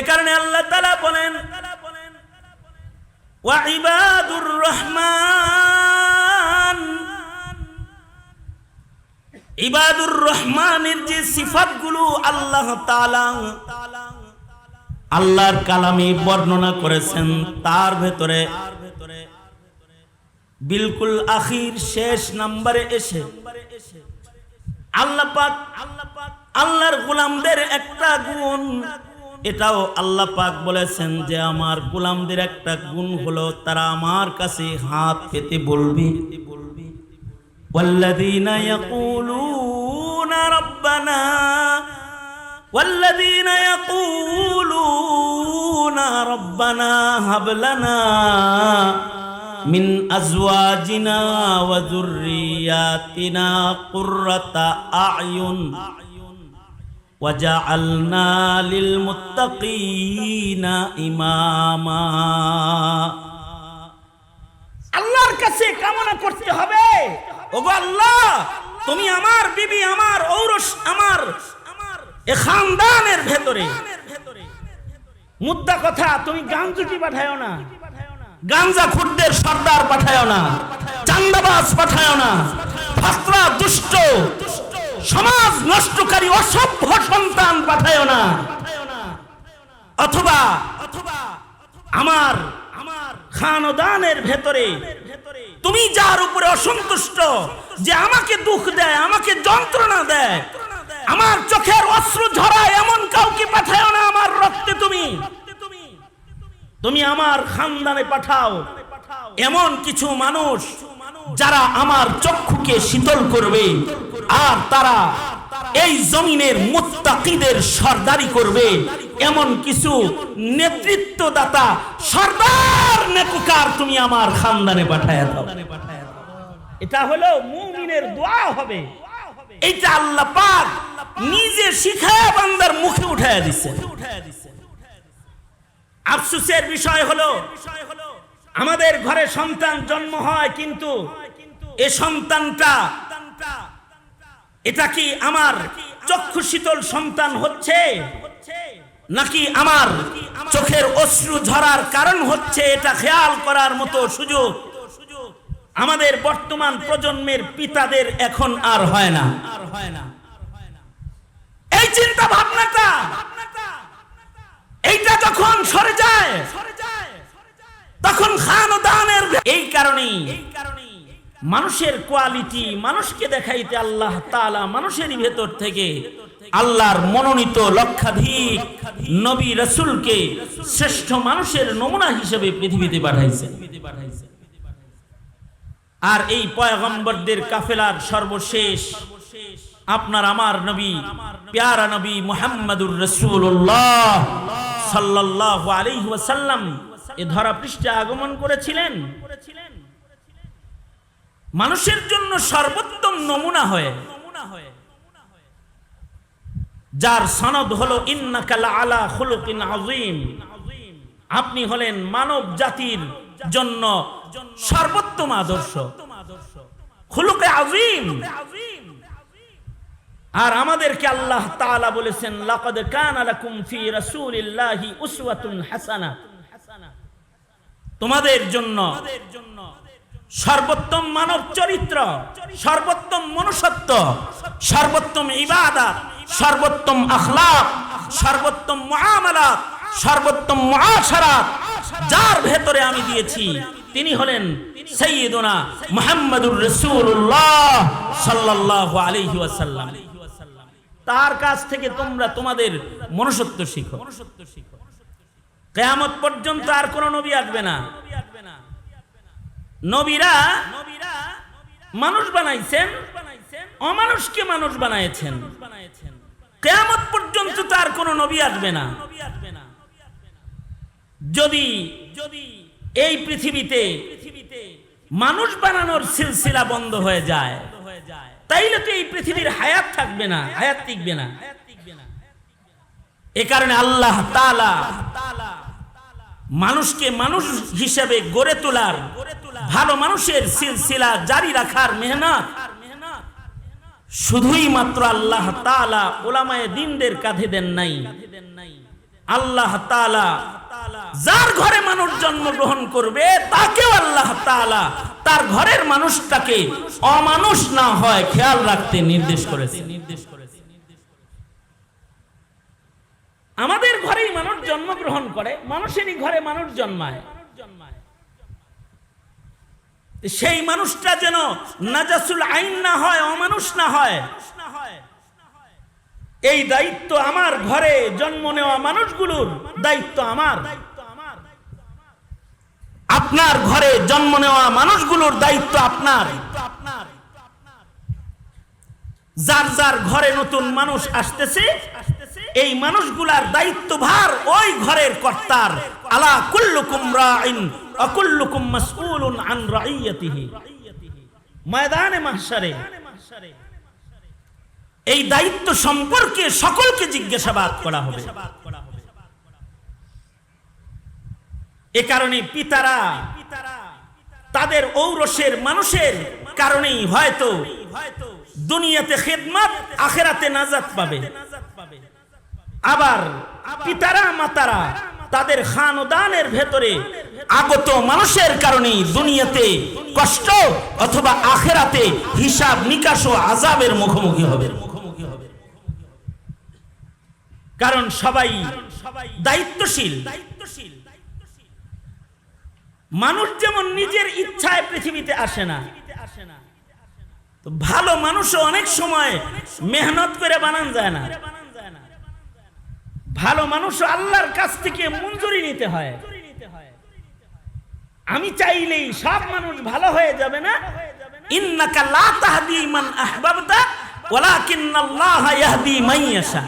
এ কারণে আল্লাহ তালা বলেন ওয়াইবাদুর রহমান। ইবাদুর রহমানের যে সিফাতগুলো আল্লাহ তাআলা আল্লাহর কালামে বর্ণনা করেছেন, তার ভেতরে বিলকুল আখির শেষ নাম্বারে এসে আল্লাহ পাক, আল্লাহর গোলামদের একটা গুণ এটাও আল্লাহ পাক বলেছেন যে আমার গোলামদের একটা গুণ হলো তারা আমার কাছে হাত পেতে বলবি والذين يقولون ربنا والذين يقولون ربنا هب لنا من أزواجنا وذرياتنا قرة أعين وجعلنا للمتقين إماما আল্লাহর কাছে কামনা করতে হবে ওগো আল্লাহ তুমি আমার বিবি আমার ঔরস আমার আমার এ খানদানের ভেতরে মুদ্রা কথা তুমি গাঞ্জুটি পাঠায়ও না গাঞ্জা খুরদের সর্দার পাঠায়ও না চান্দাবাজ পাঠায়ও না ফাসরা দুষ্ট সমাজ নষ্টকারী অসভ্য সন্তান পাঠায়ও না। অথবা আমার আমার খানদানের ভেতরে তুমি যার উপরে অসন্তুষ্ট যে আমাকে দুঃখ দেয়, আমাকে যন্ত্রণা দেয়, আমার চোখের অশ্রু ঝরায় এমন কাউকে পাঠাও না আমার রক্তে তুমি। তুমি আমার খানদানে পাঠাও। এমন কিছু মানুষ যারা আমার চক্ষুকে শীতল করবে, আর তারা এই জমিনের মুত্তাকিদের সর্দারি করবে, এমন কিছু নেতৃত্বদাতা সর্দার নেকুকার তুমি আমার খানদানে পাঠায় দাও। এটা হলো মুমিনের দোয়া হবে। এইটা আল্লাহ পাক নিজে শিখায় বান্দার মুখে উঠায় দিছে আফসোসের বিষয় হলো আমাদের ঘরে সন্তান জন্ম হয় কিন্তু এ সন্তানটা, এটা কি আমার চক্ষু শীতল সন্তান হচ্ছে? নাকি আমার চোখের অশ্রু ঝরার কারণ হচ্ছে এটা খেয়াল করার মতো সুযোগ? আমাদের বর্তমান প্রজন্মের পিতাদের এখন আর হয় না। আর হয় না এই চিন্তা ভাবনাটা এইটা যখন সরে যায় তখন খান ও দানের এই কারণেই মানুষের কোয়ালিটি মানুষকে দেখাইতে আল্লাহ তাআলা মানুষেরই ভেতর থেকে আল্লাহর মনোনীত লক্ষাধিক নবী রসুলকে শ্রেষ্ঠ মানুষের নমুনা হিসেবে পৃথিবীতে পাঠাইছে আর এই পয়গম্বরদের কাফেলার সর্বশেষ আপনার আমার নবী প্যারা নবী মোহাম্মদুর রসুল্লাহ সাল্লাল্লাহু আলাইহি ওয়াসাল্লাম এ ধরা পৃষ্ঠে আগমন করেছিলেন। মানুষের জন্য সর্বোত্তম নমুনা হয়ে, যার সনদ হলো আলা আপনি হলেন মানব জাতির জন্য সর্বোত্তম আদর্শ। আর আমাদেরকে আল্লাহ বলেছেন ফি উসওয়াতুন তোমাদের জন্য সর্বোত্তম মানব চরিত্র, সর্বোত্তম মনুষ্যত্ব, সর্বোত্তম ইবাদত, সর্বোত্তম আখলাক, সর্বোত্তম মুআমালাত, সর্বোত্তম মুআশারাত। যার ভেতরে আমি দিয়েছি, তিনি হলেন সৈয়দনা মুহাম্মাদুর রাসূলুল্লাহ সাল্লাল্লাহু আলাইহি ওয়াসাল্লাম। তার কাছ থেকে তোমরা তোমাদের মনুষ্যত্ব শিখো মনুষ্যত্ব শিখো। কেয়ামত পর্যন্ত আর কোন নবী আসবে না। নবীরা মানুষ বানাইছেন, অমানুষকে মানুষ বানাইছেন। কেয়ামত পর্যন্ত তার কোন নবী আসবে না। যদি যদি এই পৃথিবীতে মানুষ বানানোর সিলসিলা বন্ধ হয়ে যায়, তাইলে তো এই পৃথিবীর হায়াত থাকবে না, হায়াত টিকবে না। এ কারণে আল্লাহ তাআলা মানুষকে মানুষ হিসেবে গড়ে তোলার ভালো মানুষের সিলসিলা জারি রাখার মেহনত। শুধুই মাত্র আল্লাহ তাআলা ওলামায়ে দিনদের কাঁধে দেন নাই। আল্লাহ তাআলা যার ঘরে মানুষ জন্মগ্রহণ করবে, তাকেও আল্লাহ তাআলা তার ঘরের মানুষটাকে অমানুষ না হয় খেয়াল রাখতে নির্দেশ করেছে। নির্দেশ করেছে আমাদের ঘরেই মানুষ জন্মগ্রহণ করে, মানুষেরই ঘরে মানুষ জন্মায়। সেই মানুষটা যেন নাজাসুল আইন না হয়, অমানুষ না হয়। এই দায়িত্ব আমার ঘরে জন্ম নেওয়া মানুষগুলোর দায়িত্ব আমার। আপনার ঘরে জন্ম নেওয়া মানুষগুলোর দায়িত্ব আপনার। যার যার ঘরে নতুন মানুষ আসতেছে এই মানুষগুলার দায়িত্বভার ওই ঘরের কর্তার। আলা কুল্লুকুম রাইন, অকুল্লুকুম মাসউলুন আন রাইয়াতিহি। ময়দানে, মাহশারে। এই দায়িত্ব সম্পর্কে সকলকে জিজ্ঞাসাবাদ করা হবে। এ কারণে পিতারা, তাদের ঔরসের মানুষের কারণেই হয়তো দুনিয়াতে খেদমত, আখেরাতে নাজাত পাবে। আবার পিতারা, মাতারা তাদের খানদানের ভেতরে আগত মানুষের কারণেই দুনিয়াতে কষ্ট অথবা আখেরাতে হিসাব নিকাশ ও আজাবের মুখোমুখি হবে। কারণ সবাই দায়িত্বশীল। মানুষ যেমন নিজের ইচ্ছায় পৃথিবীতে আসে না ভালো মানুষও অনেক সময় মেহনত করে বানান যায় না। ভালো মানুষ আল্লাহর কাছ থেকে মঞ্জুরি নিতে হয়। আমি চাইলেই সব মানুষ ভালো হয়ে যাবে না। ইন্নাকা লা তাহদি মান আহবাবতা, ওয়ালাকিন্নাল্লাহা ইয়াহদি মান ইয়াশা।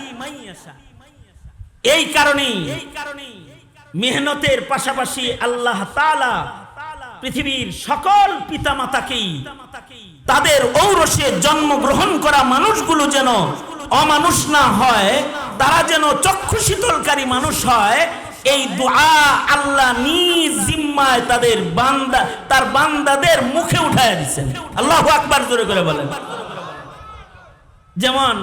এই কারণেই মেহনতের পাশাপাশি আল্লাহ তাআলা পৃথিবীর সকল পিতামাতাকেই তাদের ঔরসে জন্মগ্রহণ করা মানুষগুলো যেন অমানুষ না হয় তারা যেন চক্ষু শীতলকারী মানুষ হয়, এই দোয়া আল্লাহ নিজ জিম্মায় তাদের বান্দা, তার বান্দাদের মুখে উঠায় দিচ্ছেন আল্লাহ আকবার জোরে করে বলেন। যেমন,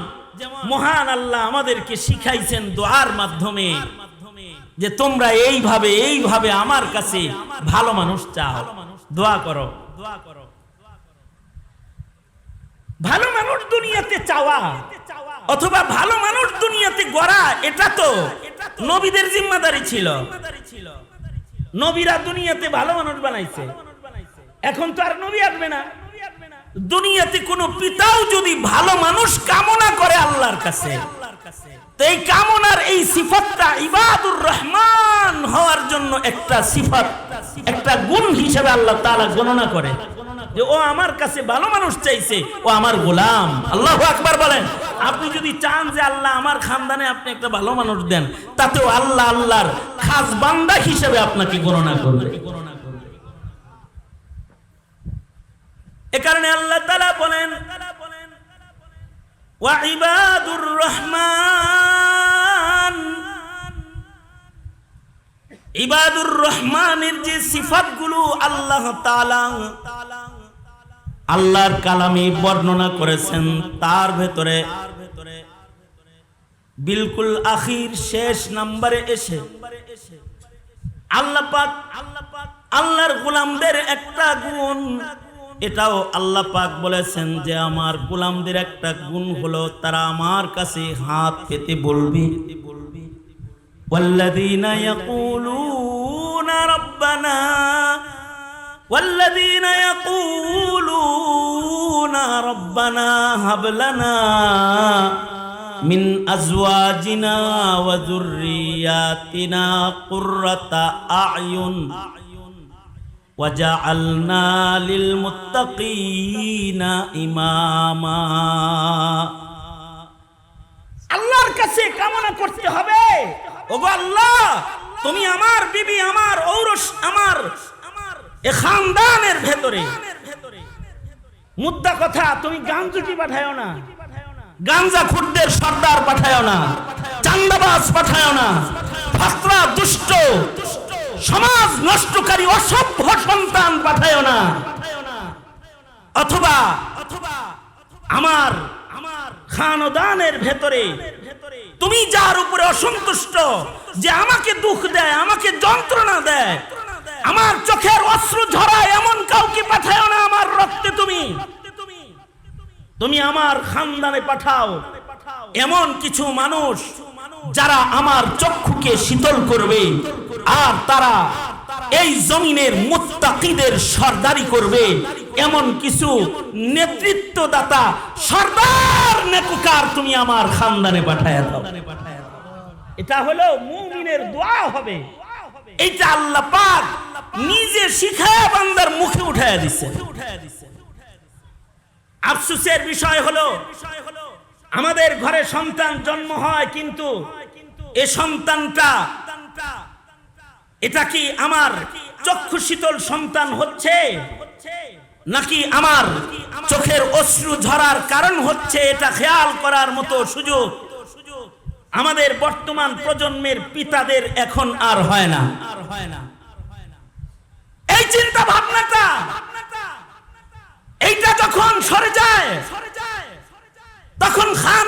মহান আল্লাহ আমাদেরকে শিখাইছেন দোয়ার মাধ্যমে যে তোমরা এইভাবে এইভাবে আমার কাছে ভালো মানুষ চাও। দোয়া করো দোয়া করো। ভালো মানুষ দুনিয়াতে চাওয়া, অথবা ভালো মানুষ এটা তো নবীদের জিম্মাদারি ছিল। নবীরা দুনিয়াতে ভালো মানুষ বানাইছে। এখন তো আর নবী আসবে না। দুনিয়াতে কোনো পিতাও যদি ভালো মানুষ কামনা করে আল্লাহর কাছে এই কামনার এই সিফতটা ইবাদুর রহমান হওয়ার জন্য একটা সিফত, একটা গুণ হিসেবে আল্লাহ তাআলা গণনা করে। যে ও আমার কাছে ভালো মানুষ চাইছে, ও আমার গোলাম। আল্লাহ আকবার বলেন। আপনি যদি চান যে আল্লাহ আমার খানদানে আপনি একটা ভালো মানুষ দেন, তাতেও আল্লাহ আল্লাহর খাস বান্দা হিসেবে আপনাকে গণনা করবে। এ কারণে আল্লাহ তাআলা বলেন ওয়াইবাদুর রহমান। ইবাদুর রহমানের যে সিফাতগুলো আল্লাহ তাআলা আল্লাহর কালামে বর্ণনা করেছেন তার ভেতরে বিলকুল আখির শেষ নাম্বারে এসে আল্লাহ পাক আল্লাহ পাক আল্লাহর গোলামদের একটা গুণ এটাও আল্লাহ পাক বলেছেন যে আমার গোলামদের একটা গুণ হলো তারা আমার কাছে হাত পেতে বলবে والذين يقولون ربنا والذين يقولون ربنا هب لنا من أزواجنا وذرياتنا قرة أعين وجعلنا للمتقين إماما আল্লাহর কাছে কামনা করতে হবে ওগো আল্লাহ তুমি আমার বিবি আমার ঔরস আমার আমার এ খানদানের ভেতরে মুদ্রা কথা, তুমি গাঞ্জুটি পাঠায়ো না। গাঞ্জা খুরদের সর্দার পাঠায়ো না। চান্দাবাজ পাঠায়ো না। ফাসরা, দুষ্ট, সমাজ নষ্টকারী, অসভ্য সন্তান পাঠায়ো না। অথবা অথবা আমার আমার খানদানের ভেতরে তুমি যার উপরে অসন্তুষ্ট, যে আমাকে দুঃখ দেয়, আমাকে যন্ত্রণা দেয় আমার চোখের অশ্রু ঝরায় এমন কাউকে পাঠাও না আমার রক্তে তুমি। তুমি আমার খানদানে পাঠাও। এমন কিছু মানুষ যারা আমার চক্ষুকে শীতল করবে আর তারা এই জমিনের মুত্তাকিদের সর্দারি করবে। এমন কিছু নেতৃত্বদাতা, সর্দার নেকুকার তুমি আমার খানদানে পাঠায় দাও। এটা হলো মুমিনের দোয়া হবে। এটা আল্লাহ পাক নিজে শিখায় বান্দার মুখে উঠায় দিচ্ছে আফসুসের বিষয় হলো, আমাদের ঘরে সন্তান জন্ম হয় কিন্তু এ সন্তানটা, এটা কি আমার চক্ষু শীতল সন্তান হচ্ছে? নাকি আমার চোখের অশ্রু ঝরার কারণ হচ্ছে এটা খেয়াল করার মতো সুযোগ? আমাদের বর্তমান প্রজন্মের পিতাদের এখন আর হয় না আর হয় না। চিন্তা ভাবনাটা এইটা যখন সরে যায় তখন খান